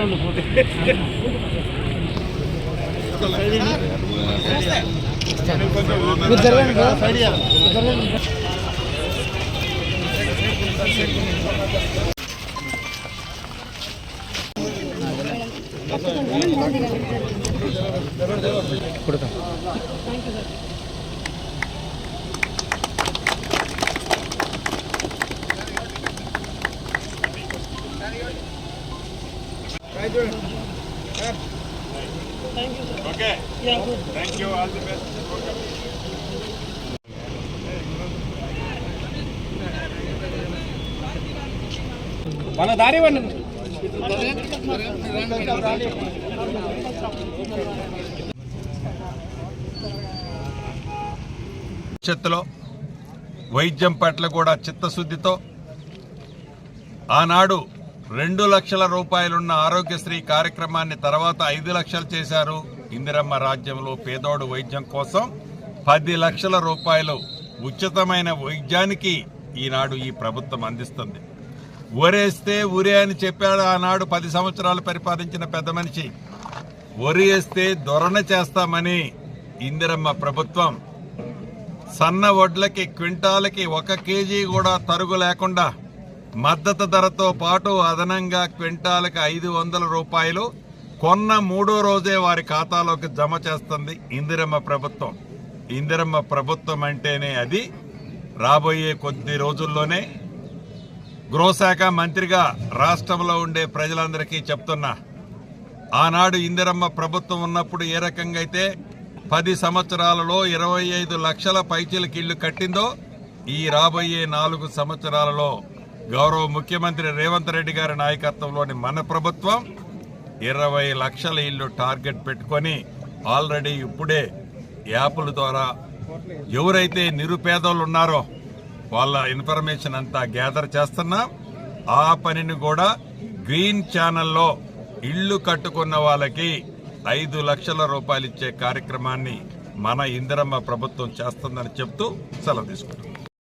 వాళ్ళు పోతే ಕೊಡ್ತಾ మన దారి ఇవ్వండి భవిష్యత్తులో వైద్యం పట్ల కూడా చిత్తశుద్ధితో ఆనాడు రెండు లక్షల రూపాయలున్న ఆరోగ్యశ్రీ కార్యక్రమాన్ని తర్వాత ఐదు లక్షలు చేశారు. ఇందిరమ్మ రాజ్యంలో పేదోడు వైద్యం కోసం పది లక్షల రూపాయలు ఉచితమైన వైద్యానికి ఈనాడు ఈ ప్రభుత్వం అందిస్తుంది. ఊరేస్తే ఊరే అని చెప్పాడు ఆనాడు పది సంవత్సరాలు పరిపాలించిన పెద్ద మనిషి. ఒరియేస్తే దొరణ చేస్తామని ఇందిరమ్మ ప్రభుత్వం సన్న వడ్లకి క్వింటాలకి ఒక కేజీ కూడా తరుగు లేకుండా మద్దతు ధరతో పాటు అదనంగా క్వింటాలకు ఐదు వందల రూపాయలు కొన్న మూడో రోజే వారి ఖాతాలోకి జమ చేస్తుంది ఇందిరమ్మ ప్రభుత్వం. ఇందిరమ్మ ప్రభుత్వం అంటేనే అది రాబోయే కొద్ది రోజుల్లోనే గృహశాఖ మంత్రిగా రాష్ట్రంలో ఉండే ప్రజలందరికీ చెప్తున్నా. ఆనాడు ఇందిరమ్మ ప్రభుత్వం ఉన్నప్పుడు ఏ రకంగా అయితే పది సంవత్సరాలలో ఇరవై ఐదు లక్షల పైచీలకి ఇల్లు కట్టిందో ఈ రాబోయే నాలుగు సంవత్సరాలలో గౌరవ ముఖ్యమంత్రి రేవంత్ రెడ్డి గారి నాయకత్వంలోని మన ప్రభుత్వం ఇరవై లక్షల ఇల్లు టార్గెట్ పెట్టుకొని ఆల్రెడీ ఇప్పుడే యాప్ల ద్వారా ఎవరైతే నిరుపేదలు ఉన్నారో వాళ్ళ ఇన్ఫర్మేషన్ అంతా గ్యాదర్ చేస్తున్నాం. ఆ పనిని కూడా గ్రీన్ ఛానల్లో ఇల్లు కట్టుకున్న వాళ్ళకి ఐదు లక్షల రూపాయలు ఇచ్చే కార్యక్రమాన్ని మన ఇందిరమ్మ ప్రభుత్వం చేస్తుందని చెప్తూ సెలవు తీసుకుంటాం